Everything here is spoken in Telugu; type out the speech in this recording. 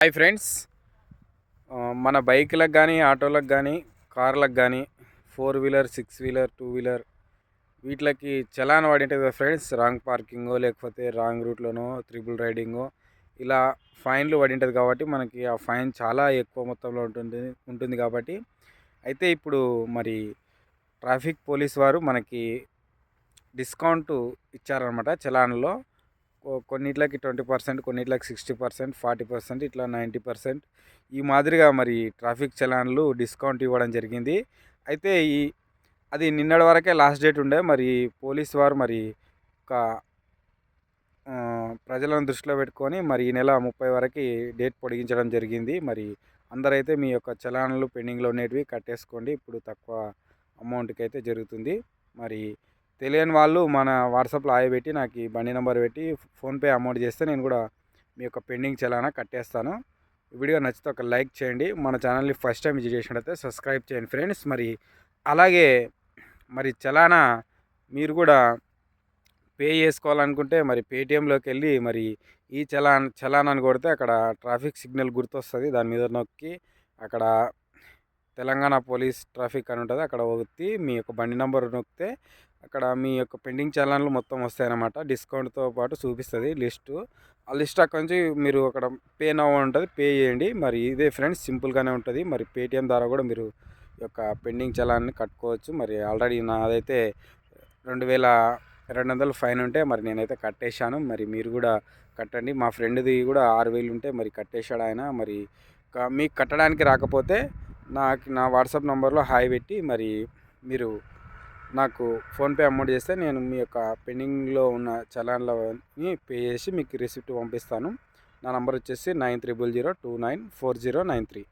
Hi friends. మన బైక్లకు కానీ ఆటోలకు కానీ కార్లకు కానీ four wheeler six wheeler two wheeler వీటికి చలాన్ పడి కదా ఫ్రెండ్స్? రాంగ్ పార్కింగో లేకపోతే రాంగ్ రూట్లోనో త్రిబుల్ రైడింగో ఇలా ఫైన్లు పడింటుంది కాబట్టి మనకి ఆ ఫైన్ చాలా ఎక్కువ మొత్తంలో ఉంటుంది ఉంటుంది కాబట్టి అయితే ఇప్పుడు మరి ట్రాఫిక్ పోలీస్ వారు మనకి డిస్కౌంట్ ఇచ్చారనమాట చలాన్లో. కొన్నిట్లకి ట్వంటీ పర్సెంట్ కొన్నిట్లకి సిక్స్టీ పర్సెంట్ ఫార్టీ పర్సెంట్ ఇట్లా నైంటీ పర్సెంట్. ఈ మాదిరిగా మరి ట్రాఫిక్ చలాన్లు డిస్కౌంట్ ఇవ్వడం జరిగింది. అయితే ఈ అది నిన్నటి వరకే లాస్ట్ డేట్ ఉండే. మరి పోలీస్ వారు మరి ఒక ప్రజలను దృష్టిలో పెట్టుకొని మరి ఈ నెల ముప్పై వరకు డేట్ పొడిగించడం జరిగింది. మరి అందరైతే మీ యొక్క చలాన్లు పెండింగ్లో ఉండేటివి కట్టేసుకోండి. ఇప్పుడు తక్కువ అమౌంట్కి అయితే జరుగుతుంది. మరి తెలియని వాళ్ళు మన వాట్సాప్లో ఆయ పెట్టి నాకు ఈ బండి నెంబర్ పెట్టి ఫోన్పే అమౌంట్ చేస్తే నేను కూడా మీ యొక్క పెండింగ్ చలానా కట్టేస్తాను. వీడియో నచ్చితే ఒక లైక్ చేయండి. మన ఛానల్ని ఫస్ట్ టైం విజిట్ చేసినట్టయితే సబ్స్క్రైబ్ చేయండి ఫ్రెండ్స్. మరి అలాగే మరి చలానా మీరు కూడా పే చేసుకోవాలనుకుంటే మరి పేటిఎంలోకి వెళ్ళి మరి ఈ చలాన్ చలాన్ అని కొడితే అక్కడ ట్రాఫిక్ సిగ్నల్ గుర్తొస్తుంది. దాని మీద నొక్కి అక్కడ తెలంగాణ పోలీస్ ట్రాఫిక్ అని ఉంటుంది. అక్కడ ఒత్తి మీ యొక్క బండి నెంబర్ నొక్కితే అక్కడ మీ యొక్క పెండింగ్ చలాన్లు మొత్తం వస్తాయన్నమాట. డిస్కౌంట్తో పాటు చూపిస్తుంది లిస్టు. ఆ లిస్ట్ అక్కడ నుంచి మీరు అక్కడ పే నవ్ ఉంటుంది పే చేయండి. మరి ఇదే ఫ్రెండ్స్ సింపుల్గానే ఉంటుంది. మరి పేటిఎం ద్వారా కూడా మీరు యొక్క పెండింగ్ చలాన్ని కట్టుకోవచ్చు. మరి ఆల్రెడీ నాదైతే రెండు వేల రెండు వందలు ఫైన్ ఉంటే మరి నేనైతే కట్టేశాను. మరి మీరు కూడా కట్టండి. మా ఫ్రెండ్ది కూడా ఆరు వేలు ఉంటే మరి కట్టేశాడు ఆయన. మరి మీకు కట్టడానికి రాకపోతే నాకు నా వాట్సాప్ నెంబర్లో హాయ్ పెట్టి మరి మీరు నాకు ఫోన్పే అమౌంట్ చేస్తే నేను మీ యొక్క పెండింగ్లో ఉన్న చలాన్లని పే చేసి మీకు రిసిప్ట్ పంపిస్తాను. నా నంబర్ వచ్చేసి nine triple zero two nine four zero nine three.